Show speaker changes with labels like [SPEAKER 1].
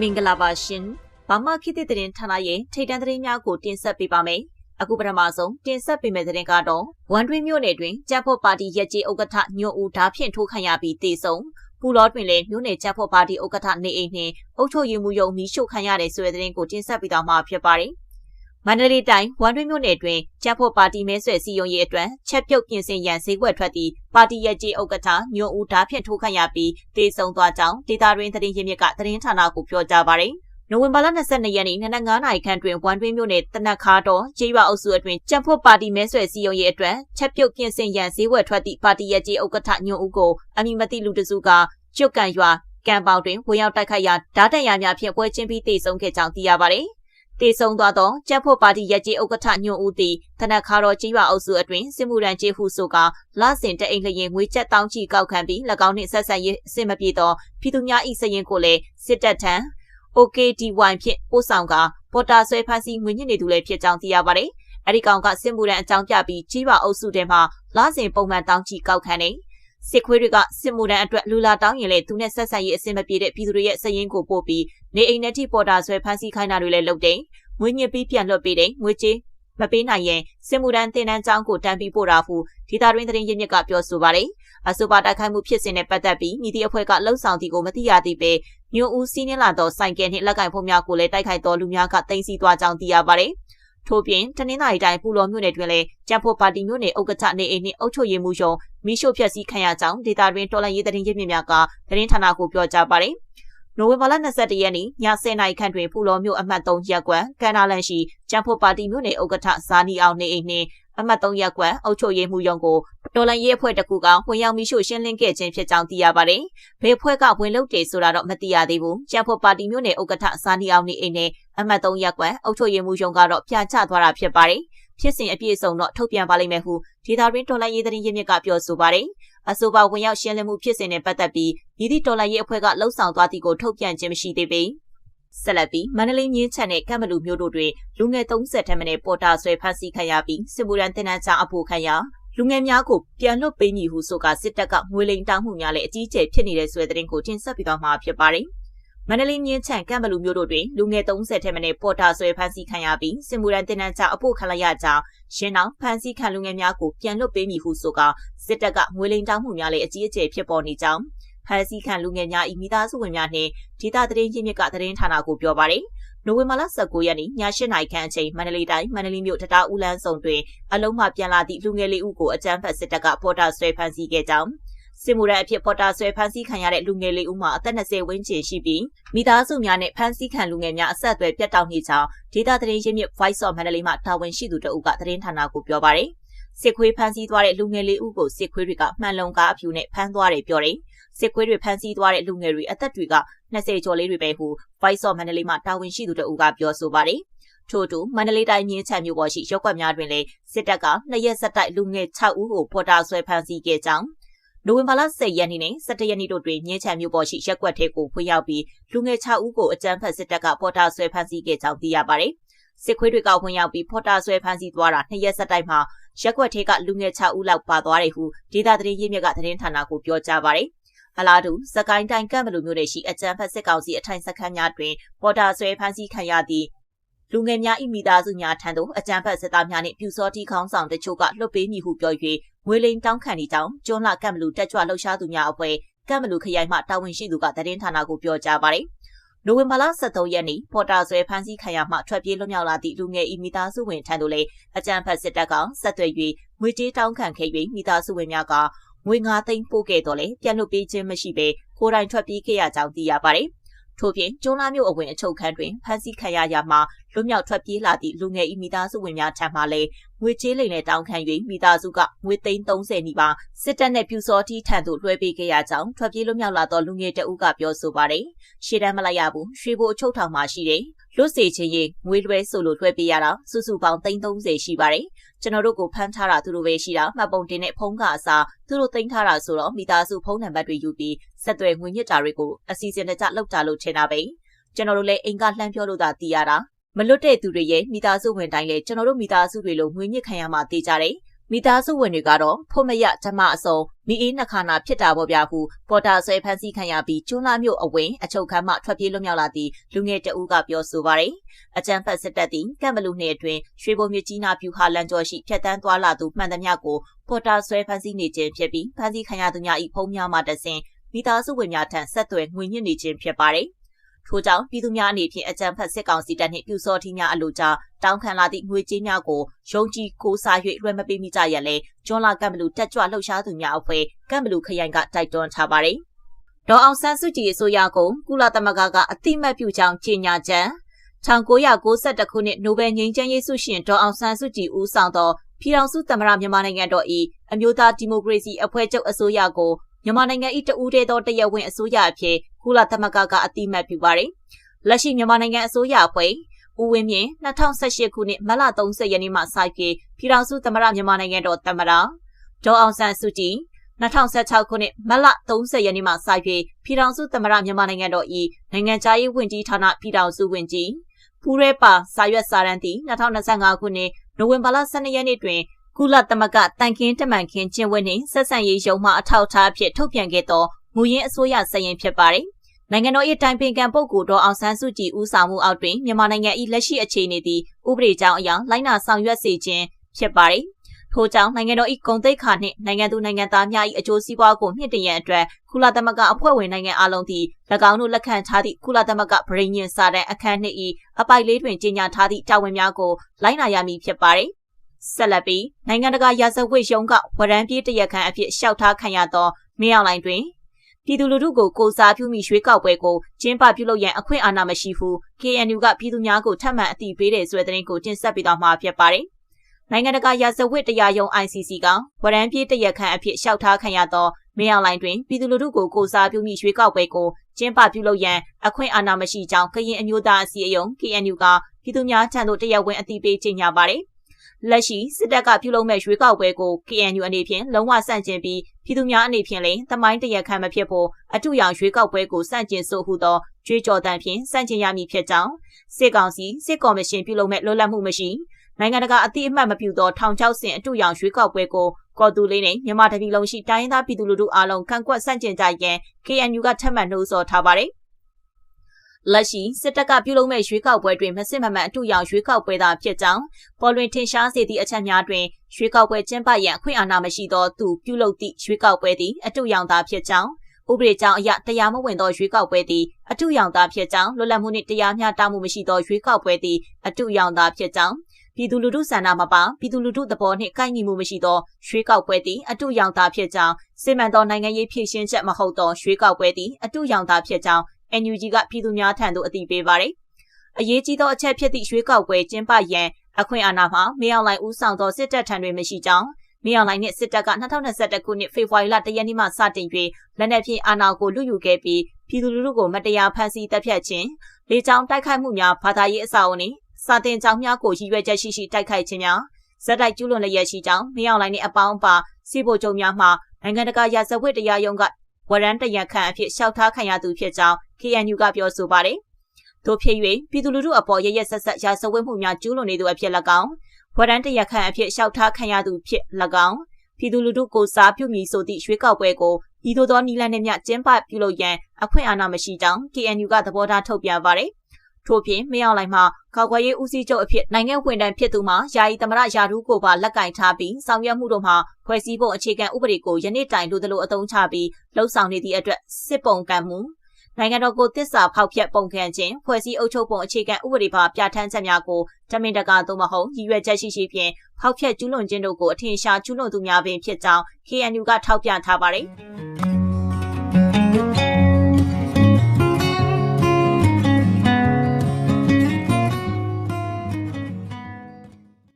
[SPEAKER 1] မင်္ဂလာပါရှင်။ဘာမှခေတ်သစ်သတင်းဌာနရဲ့ထိတ်တန့်သတင်းများကိုတင်ဆက်ပေးပါမယ်။အခုပထမဆုံးတင်ဆက်ပေးမယ့်သတင်းကတော့ဝန်တွင်းမြို့နယ်တွင်ကြက်ဖို့ပါတီရက်ကြီးဥက္ကဋ္ဌညွန့်ဦးဓာဖြင့်ထိုးခံရပြီးတေဆုံးပူလောတွင်လည်းမြို့နယ်ကြက်ဖို့ပါတီဥက္ကဋ္ဌနေအိမ်နှင့်အုပ်ချုပ်ရေးမှူးရုံးမီးရှို့ခံရတဲ့ဆိုတဲ့သတင်းကိုတင်ဆက်ပေးသွားမှာဖြစ်ပါတယ်။ မန္တလေးတိုင်းဝန်တွင်းမြို့နယ်တွင်ကြက်ဖို့ပါတီမဲဆွယ်စီယုံရေးအတွက်ချက်ပြုတ်ပြင်ဆင်ရန်ဈေးကွက်ထွက်သည့်ပါတီရဲ့ကြီးဥက္ကဋ္ဌညွန့်ဦးဓာဖြင့်ထိုးခံရပြီးတေဆုံးသွားကြောင်းဒေတာရင်းသတင်းရင်းမြစ်ကသတင်းဌာနကိုပြောကြားပါတယ်။နိုဝင်ဘာလ22ရက်နေ့နနက်9နာရီခန့်တွင်ဝန်တွင်းမြို့နယ်တနက်ခါတော်ကျေးရွာအုပ်စုအတွင်းကြံဖို့ပါတီမဲဆွယ်စီယုံရေးအတွက်ချက်ပြုတ်ပြင်ဆင်ရန်ဈေးဝယ်ထွက်သည့်ပါတီရဲ့ကြီးဥက္ကဋ္ဌညွန့်ဦးကိုအမိမတိလူတစုကကျွတ်ကန်ရွာကံပေါင်တွင်ဝင်ရောက်တိုက်ခိုက်ရာဓာတ်တရများဖြင့်ပွဲချင်းပြီးတေဆုံးခဲ့ကြောင်းသိရပါတယ်။ တေဆုံးသွားသောကျပ်ဖို့ပါတီရက်ကြီးဥက္ကဋ္ဌညွန့်ဦးသည်တနက်ခါတော်ကြီးရွာအုပ်စုအတွင်းစစ်မှုရန်ကျေးဟုဆိုကလဆင်တအိမ်လျင်ငွေကျပ်တောင်းချီကောက်ခံပြီး၎င်းနှင့်ဆက်ဆံရေးအဆင်မပြေသောပြည်သူများ၏စရင်ကိုလည်းစစ်တပ်ထံ OKDY ဖြင့်ပို့ဆောင်ကပေါ်တာဆွဲဖမ်းဆီးငွေညစ်နေသူလည်းဖြစ်ကြောင်းသိရပါတယ်။အဲဒီကောင်ကစစ်မှုရန်အကြောင်းပြပြီးကြီးရွာအုပ်စုထဲမှာလစဉ်ပုံမှန်တောင်းချီကောက်ခံနေ စစ်ခွေးတွေကစစ်မှုတန်းအတွက်လူလာတောင်းရင်လည်းသူနဲ့ဆက်ဆက်ရေးအဆင်မပြေတဲ့ပြည်သူတွေရဲ့စရင်ကိုပို့ပြီးနေအိမ်နဲ့ထိပေါ်တာဆွဲဖမ်းဆီးခိုင်းတာတွေလည်းလုပ်တယ်။ငွေညစ်ပြီးပြန်လွှတ်ပေးတယ်။ငွေကြေးမပေးနိုင်ရင်စစ်မှုတန်းတင်တန်းကျောင်းကိုတန်းပြီးပို့တာဟုဒေတာတွင်သတင်းရင်းမြစ်ကပြောဆိုပါတယ်။အဆိုပါတိုက်ခိုက်မှုဖြစ်စဉ်နဲ့ပတ်သက်ပြီးမိသည့်အဖွဲ့ကလှုပ်ဆောင်သည်ကိုမသိရသေးပေညွန့်ဦးစီးနှင်းလာသောစိုင်ကယ်နှင့်လက်ကင်ဖို့များကိုလည်းတိုက်ခိုက်တော်လူများကတင်စီသွားကြောင်းသိရပါတယ်။ ထို့ပြင်တနင်္လာရီတိုင်းပူလော်မြို့နယ်တွင်လည်းကြံဖို့ပါတီမြို့နယ်ဥက္ကဋ္ဌနေအိမ်နှင့်အုပ်ချုပ်ရေးမှူးရုံးမိရှို့ဖျက်ဆီးခံရကြောင်းဒေတာတွင်တော်လှန်ရေးသတင်းရင်းမြစ်များကသတင်းဌာနကိုပြောကြားပါတယ်။ နိုဝင်ဘာလ22ရက်နေ့ည10:00နာရီခန့်တွင်ဖူလော်မြို့အမှတ်3ရပ်ကွက်ကန်နာလန်ရှိကျန်းဖို့ပါတီမြို့နယ်ဥက္ကဋ္ဌဇာနီအောင်နေအိမ်နှင့်အမှတ်3ရပ်ကွက်အုပ်ချုပ်ရေးမှူးရုံးကိုတော်လန်ရေးအဖွဲ့တစ်ခုကဝင်ရောက်ပြီးရှို့ရှင်းလင်းခဲ့ခြင်းဖြစ်ကြောင်းသိရပါတယ်။ဘယ်အဖွဲ့ကဝင်လုပ်တယ်ဆိုတာတော့မသိရသေးဘူး။ကျန်းဖို့ပါတီမြို့နယ်ဥက္ကဋ္ဌဇာနီအောင်နေအိမ်နဲ့အမှတ်3ရပ်ကွက်အုပ်ချုပ်ရေးမှူးရုံးကတော့ပြချသွားတာဖြစ်ပါတယ်။ဖြစ်စဉ်အပြည့်အစုံတော့ထုတ်ပြန်ပါလိမ့်မယ်ဟုဒေတာရင်းတော်လိုင်းရေးသတင်းရင်းမြစ်ကပြောဆိုပါတယ်။ အဆိုပါဝင်ရောက်ရှင်းလင်းမှုဖြစ်စဉ်နဲ့ပတ်သက်ပြီးဤသည့်တော်လိုင်းရေးအဖွဲ့ကလှုံ့ဆော်သွားသည့်ကိုထုတ်ပြန်ခြင်းမရှိသေးပေ။ဆက်လက်ပြီးမန္တလေးမြင်းချန်နဲ့ကမ်ဘလူမျိုးတို့တွင်လူငယ်30ထက်မနည်းပေါ်တာဆွဲဖမ်းဆီးခံရပြီးစစ်မှုရန်တင်နန်းချအဖို့ခံရလူငယ်များကိုပြန်လွတ်ပေးမည်ဟုဆိုကစစ်တပ်ကငွေလိမ်တောင်းမှုများလည်းအကြီးအကျယ်ဖြစ်နေတဲ့ဆွဲတဲ့ကိုတင်ဆက်ပြီးတော့မှာဖြစ်ပါတယ်။ မန္တလေးမြင်းချန်ကမ်ဘလူမျိုးတို့တွင်လူငယ်30ထက်မနည်းပေါ်တာဆွဲဖမ်းဆီးခံရပြီးစစ်မှုရန်တင်နန်းချအဖို့ခံရရကြောင်းရှင်းအောင်ဖမ်းဆီးခံလူငယ်များကိုပြန်လွတ်ပေးမည်ဟုဆိုကစစ်တပ်ကငွေလိမ်တောင်းမှုများလည်းအကြီးအကျယ်ဖြစ်ပေါ်နေကြောင်းဖမ်းဆီးခံလူငယ်များ၏မိသားစုဝင်များနှင့်ဒေသသတင်းရင်းမြစ်ကသတင်းဌာနကိုပြောပါရယ်နိုဝင်ဘာလ19ရက်နေ့ည8:00နာရီခန့်အချိန်မန္တလေးတိုင်းမန္တလေးမြို့တတားဦးလန်းဆောင်တွင်အလုံးမှပြန်လာသည့်လူငယ်လေးဦးကိုအကြမ်းဖက်စစ်တပ်ကပေါ်တာဆွဲဖမ်းဆီးခဲ့ကြောင်း စစ်မှုရန်အဖြစ်ပေါ်တာဆွဲဖမ်းဆီးခံရတဲ့လူငယ်လေးဦးမှာအသက်20ဝန်းကျင်ရှိပြီးမိသားစုများနဲ့ဖမ်းဆီးခံလူငယ်များအဆက်အသွယ်ပြတ်တောက်နေကြောင်းဒေတာသတင်းရင်းမြစ် Voice of မန္တလေးမှတာဝန်ရှိသူတအုပ်ကသတင်းဌာနကိုပြောပါရယ်စစ်ခွေးဖမ်းဆီးသွားတဲ့လူငယ်လေးဦးကိုစစ်ခွေးတွေကမှန်လုံကားအဖြူနဲ့ဖမ်းသွားတယ်ပြောတယ်။စစ်ခွေးတွေဖမ်းဆီးသွားတဲ့လူငယ်တွေအသက်တွေက20ကျော်လေးတွေပဲဟု Voice of မန္တလေးမှာတာဝန်ရှိသူတဦးကပြောဆိုပါတယ်။ထို့တူမန္တလေးတိုင်းမြင်းချံမြို့ပေါ်ရှိရုပ်ကွက်များတွင်လည်းစစ်တပ်ကနှစ်ရက်ဆက်တိုက်လူငယ်6ဦးကိုပေါ်တာဆွဲဖမ်းဆီးခဲ့ကြောင်း နိုဝင်ဘာလ10ရက်နေ့နဲ့17ရက်နေ့တို့တွင်မြင်းချံမြို့ပေါ်ရှိရက်ကွက်ထဲကိုဖွင့်ရောက်ပြီးလူငယ်6ဦးကိုအကြမ်းဖက်စစ်တပ်ကပေါ်တာဆွဲဖမ်းဆီးခဲ့ကြောင်းသိရပါတယ်။စစ်ခွေးတွေကဝင်ရောက်ပြီးဖော်တာဆွဲဖမ်းဆီးသွားတာနှစ်ရက်ဆက်တိုက်မှာရက်ကွက်ထဲကလူငယ်6ဦးလောက်ပါသွားတယ်ဟုဒေသသတင်းရင်းမြစ်ကသတင်းဌာနကိုပြောကြားပါတယ်။အလားတူစကိုင်းတိုင်းကံမလူမျိုးနယ်ရှိအကြံဖက်စစ်ကောင်စီအထိုင်စခန်းများတွင်ပေါ်တာဆွဲဖမ်းဆီးခံရသည့်လူငယ်များ၏မိသားစုများထံသို့အကြံဖက်စစ်သားများနှင့်ပြူစောတိခေါင်းဆောင်တချို့ကလွှတ်ပေးမည်ဟုပြော၍ ငွေလိမ်တောင်းခံနေကြောင်းကျွန်းလကံမလူတက်ကြွလှုပ်ရှားသူများအဖွဲ့ကံမလူခရိုင်မှတာဝန်ရှိသူကသတင်းဌာနကိုပြောကြားပါတယ်။နိုဝင်ဘာလ23ရက်နေ့ပေါ်တာဆွဲဖမ်းဆီးခံရမှထွက်ပြေးလွတ်မြောက်လာသည့်လူငယ်ဤမိသားစုဝင်ထံသို့လည်းအကြံဖက်စစ်တပ်ကဆက်သွယ်၍ငွေကြေးတောင်းခံခဲ့၍မိသားစုဝင်များကငွေ9သိန်းပို့ခဲ့တော့လေပြန်လွတ်ပေးခြင်းမရှိဘဲကိုယ်တိုင်ထွက်ပြေးခဲ့ရကြောင်းသိရပါတယ်။ ထို့ပြင်ကျွန်းလာမြို့အဝင်အချုပ်ခန်းတွင်ဖမ်းဆီးခံရရမှလွတ်မြောက်ထွက်ပြေးလာသည့်လူငယ်ဤမိသားစုဝင်များထံမှလည်းငွေကြေးလိမ်နဲ့တောင်းခံ၍မိသားစုကငွေသိန်း30နီးပါးစစ်တပ်နဲ့ပြူစောတိထံသို့လွှဲပေးခဲ့ရကြောင်းထွက်ပြေးလွတ်မြောက်လာသောလူငယ်တအုပ်ကပြောဆိုပါတယ်။ရှေ့တန်းမလိုက်ရဘူး။ရွှေဘိုအချုပ်ထောင်မှာရှိတယ်။လွတ်စေခြင်းရင်ငွေလွှဲဆိုလို့လွှဲပေးရတာစုစုပေါင်း330ရှိပါတယ်။ ကျွန်တော်တို့ကိုဖမ်းထားတာသူတို့ပဲရှိတာမှတ်ပုံတင်တဲ့ဖုန်းကအစားသူတို့သိမ်းထားတာဆိုတော့မိသားစုဖုန်းနံပါတ်တွေယူပြီးဆက်သွယ်ငွေညစ်တာတွေကိုအစီအစဉ်တကျလောက်တာလို့ထင်တာပဲကျွန်တော်တို့လည်းအိမ်ကလှမ်းပြောလို့သာသိရတာမလွတ်တဲ့သူတွေရဲ့မိသားစုဝင်တိုင်းလည်းကျွန်တော်တို့မိသားစုတွေလိုငွေညစ်ခံရမှသိကြတယ် မိသားစုဝင်တွေကတော့ဖို့မရဓမ္မအစုံမိအေးနှခါနာဖြစ်တာပေါ့ဗျာဟုပေါ်တာဆွဲဖန်ဆီးခံရပြီးကျွန်းလာမျိုးအဝင်အချုပ်ခန်းမှထွက်ပြေးလွတ်မြောက်လာသည့်လူငယ်တဦးကပြောဆိုပါရယ်အကြံဖတ်စစ်တပ်သည်ကံမလူနှင့်အတွင်ရွှေဘုံမြကြီးနာပြူဟာလန်ကျော်ရှိဖြတ်တန်းသွားလာသူမှန်သမျှကိုပေါ်တာဆွဲဖန်ဆီးနေခြင်းဖြစ်ပြီးဖန်ဆီးခံရသူများ၏ဖုံးများမှတဆင်မိသားစုဝင်များထံဆက်သွယ်ငွေညှစ်နေခြင်းဖြစ်ပါရယ်ထို့ကြောင့်ပြည်သူများအနေဖြင့်အကြံဖတ်စစ်ကောင်စီတပ်နှင့်ပြူစောထီးများအလို့ကြား တောင်းခံလာသည့်ငွေကြေးများကိုယုံကြည်ကိုးစား၍လွှဲမပေးမိကြရလဲကျွန်းလာကံဘလူတက်ကြွလှုပ်ရှားသူများအဖွဲ့ကံဘလူခရိုင်ကတိုက်တွန်းထားပါတယ်။ဒေါ်အောင်ဆန်းစုကြည်အစိုးရကကုလသမဂ္ဂကအတိမတ်ပြုကြောင်းကြေညာချက်1992ခုနှစ်နိုဘယ်ငြိမ်းချမ်းရေးဆုရှင်ဒေါ်အောင်ဆန်းစုကြည်ဦးဆောင်သောပြည်ထောင်စုသမ္မတမြန်မာနိုင်ငံတော်၏အမျိုးသားဒီမိုကရေစီအဖွဲ့ချုပ်အစိုးရကိုမြန်မာနိုင်ငံ၏တဦးတည်းသောတရားဝင်အစိုးရအဖြစ်ကုလသမဂ္ဂကအတိမတ်ပြုပါတယ်။လက်ရှိမြန်မာနိုင်ငံအစိုးရအဖွဲ့ ဦးဝင်းမြင့်2018ခုနှစ်မတ်လ30ရက်နေ့မှစပြီးပြည်ထောင်စုသမ္မတမြန်မာနိုင်ငံတော်သမ္မတဒေါ်အောင်ဆန်းစုကြည်2016ခုနှစ်မတ်လ30ရက်နေ့မှစပြီးပြည်ထောင်စုသမ္မတမြန်မာနိုင်ငံတော်၏နိုင်ငံခြားရေးဝန်ကြီးဌာနပြည်ထောင်စုဝန်ကြီးပူရဲပါစာရွက်စာတမ်းသည်2025ခုနှစ်နိုဝင်ဘာလ12ရက်နေ့တွင်ကုလသမဂ္ဂတန်ခင်းတမန်ခင်းကျင်းဝင်းနှင့်ဆက်ဆံရေးရုံးမှအထောက်အထားအဖြစ်ထုတ်ပြန်ခဲ့သောမူရင်းအစိုးရစရင်ဖြစ်ပါတယ်။ နိုင်ငံတော်၏တိုင်ပင်ခံပုဂ္ဂိုလ်တော်အောင်ဆန်းစုကြည်ဦးဆောင်မှုအောက်တွင်မြန်မာနိုင်ငံ၏လက်ရှိအခြေအနေသည်ဥပဒေကြောင်းအရလိုက်နာဆောင်ရွက်စေခြင်းဖြစ်ပါတယ်။ထို့ကြောင့်နိုင်ငံတော်၏ဂုဏ်သိက္ခာနှင့်နိုင်ငံသူနိုင်ငံသားများ၏အကျိုးစီးပွားကိုမြင့်တင်ရန်အတွက်ကုလသမဂ္ဂအဖွဲ့ဝင်နိုင်ငံအလုံးသည်၎င်းတို့လက်ခံထားသည့်ကုလသမဂ္ဂဗြိညင်စာတမ်းအခန်းနှစ်၏အပိုက်လေးတွင်ကြေညာထားသည့်တာဝန်များကိုလိုက်နာရမည်ဖြစ်ပါတယ်။ဆက်လက်ပြီးနိုင်ငံတကာရာဇဝတ်ရုံးကဝရမ်းပြေးတရက်ခန့်အဖြစ်ရှောက်ထားခံရသောမင်းအောင်လိုင်တွင် ပြည်သူလူထုကိုကိုစားပြုမိရွေးကောက်ပွဲကိုကျင်းပပြုလုပ်ရန်အခွင့်အာဏာမရှိဘူး KNU ကပြည်သူများကိုထပ်မံအသိပေးတဲ့ဆိုတဲ့သတင်းကိုတင်ဆက်ပေးသွားမှာဖြစ်ပါတယ်။နိုင်ငံတကာရာဇဝတ်တရားရုံး ICC ကဝရမ်းပြေးတရက်ခန့်အဖြစ်ရှောက်ထားခံရသောမင်းအောင်လိုင်တွင်ပြည်သူလူထုကိုကိုစားပြုမိရွေးကောက်ပွဲကိုကျင်းပပြုလုပ်ရန်အခွင့်အာဏာမရှိကြောင်းကရင်အမျိုးသားအစည်းအရုံး KNU ကပြည်သူများထံသို့တရားဝင်အသိပေးကြေညာပါတယ်။လက်ရှိစစ်တပ်ကပြုလုပ်မဲ့ရွေးကောက်ပွဲကို KNU အနေဖြင့်လုံးဝဆန့်ကျင်ပြီး ပြည်သူများအနေဖြင့်လည်းသမိုင်းတရခန့်မဖြစ်ဖို့အထူးရောင်ရွေးကောက်ပွဲကိုဆန့်ကျင်ဆိုဟုသောကြွေးကြော်တမ်းဖြင့်ဆန့်ကျင်ရမည်ဖြစ်ကြောင်းစစ်ကောင်စီစစ်ကော်မရှင်ပြုလုပ်မဲ့လွတ်လပ်မှုမရှိနိုင်ငံတကာအသိအမှတ်မပြုသောထောင်ချောက်ဆင်အထူးရောင်ရွေးကောက်ပွဲကိုကော်တူလေးနဲ့မြန်မာတပြည်လုံးရှိတိုင်းရင်းသားပြည်သူလူထုအားလုံးခံကွက်ဆန့်ကျင်ကြရန် KNU ကထပ်မံနှိုးဆော်ထားပါတယ်။ လက်ရှိစစ်တပ်ကပြုလုပ်မဲ့ရွေးကောက်ပွဲတွင်မစစ်မမှန်အထူးရောင်ရွေးကောက်ပွဲသာဖြစ်ကြောင်းပေါ်လွင်ထင်ရှားစေသည့်အချက်များတွင်ရွေးကောက်ပွဲကျင်းပရန်အခွင့်အာဏာမရှိသောသူပြုလုပ်သည့်ရွေးကောက်ပွဲသည်အထူးရောင်သာဖြစ်ကြောင်းဥပဒေကြောင့်အရတရားမဝင်သောရွေးကောက်ပွဲသည်အထူးရောင်သာဖြစ်ကြောင်းလွတ်လပ်မှုနှင့်တရားမျှတမှုမရှိသောရွေးကောက်ပွဲသည်အထူးရောင်သာဖြစ်ကြောင်းပြည်သူလူထုဆန္ဒမပါပြည်သူလူထုသဘောနှင့်ကိုက်ညီမှုမရှိသောရွှေကောက်ပွဲသည်အတူရောင်သာဖြစ်ကြောင်းစစ်မှန်သောနိုင်ငံရေးဖြည့်ရှင်းချက်မဟုတ်သောရွှေကောက်ပွဲသည်အတူရောင်သာဖြစ်ကြောင်း NUG ကပြည်သူများထံသို့အသိပေးပါတယ်။အရေးကြီးသောအချက်ဖြစ်သည့်ရွေးကောက်ပွဲကျင်းပရန်အခွင့်အာဏာမှာမင်းအောင်လှိုင်ဦးဆောင်သောစစ်တပ်ထံတွင်မရှိကြောင်းမင်းအောင်လှိုင်နှင့်စစ်တပ်က2021ခုနှစ်ဖေဖော်ဝါရီလတရက်နေ့မှစတင်၍လက်နက်ဖြင့်အာဏာကိုလူယူခဲ့ပြီးပြည်သူလူထုကိုမတရားဖမ်းဆီးတပ်ဖြတ်ခြင်းလေကြောင်းတိုက်ခိုက်မှုများဘာသာရေးအဆောက်အအုံနှင့်စာတင်ကြောင်းများကိုရည်ရွယ်ချက်ရှိရှိတိုက်ခိုက်ခြင်းများဇက်တိုက်ကျူးလွန်လျက်ရှိကြောင်းမင်းအောင်လှိုင်နှင့်အပေါင်းပါစီဗိုလ်ချုပ်များမှနိုင်ငံတကာရာဇဝတ်တရားရုံးကဝရန်တရခန့်အဖြစ်ရှောက်ထားခံရသူဖြစ်ကြောင်း KNU ကပြောဆိုပါတယ်။တို့ဖြစ်၍ပြည်သူလူထုအပေါ်ရရဆက်ဆက်ရာဇဝတ်မှုများကျူးလွန်နေသူအဖြစ်၎င်းဝရန်တရခန့်အဖြစ်ရှောက်ထားခံရသူဖြစ်၎င်းပြည်သူလူထုကိုစားပြုမည်ဆိုသည့်ရွေးကောက်ပွဲကိုဤသို့သောနီလန်နှင့်မြကျင်းပပြုလုပ်ရန်အခွင့်အာဏာမရှိကြောင်း KNU ကသဘောထားထုတ်ပြန်ပါတယ်။ထို့ပြင်မင်းအောင်လှိုင်မှကောက်ွယ်ရေးဦးစီးချုပ်အဖြစ်နိုင်ငံဝန်ထမ်းဖြစ်သူမှယာယီသမရယာဒူးကိုပါလက်ကင်ထားပြီးဆောင်ရွက်မှုတို့မှာဖွဲ့စည်းပုံအခြေခံဥပဒေကိုယနေ့တိုင်လိုသလိုအသုံးချပြီးလှုပ်ဆောင်နေသည့်အတွက်စစ်ပုံကံမှု နိုင်ငံတော်ကိုတစ္ဆာဖောက်ဖျက်ပုံခံခြင်းဖွဲ့စည်းအုပ်ချုပ်ပုံအခြေခံဥပဒေပါပြဋ္ဌာန်းချက်များကိုတမင်တကာသို့မဟုတ်ရည်ရွယ်ချက်ရှိရှိဖြင့်ဖောက်ဖျက်ကျူးလွန်ခြင်းတို့ကိုအထင်ရှားကျူးလွန်သူများပင်ဖြစ်ကြောင်း KNU ကထောက်ပြထားပါတယ်။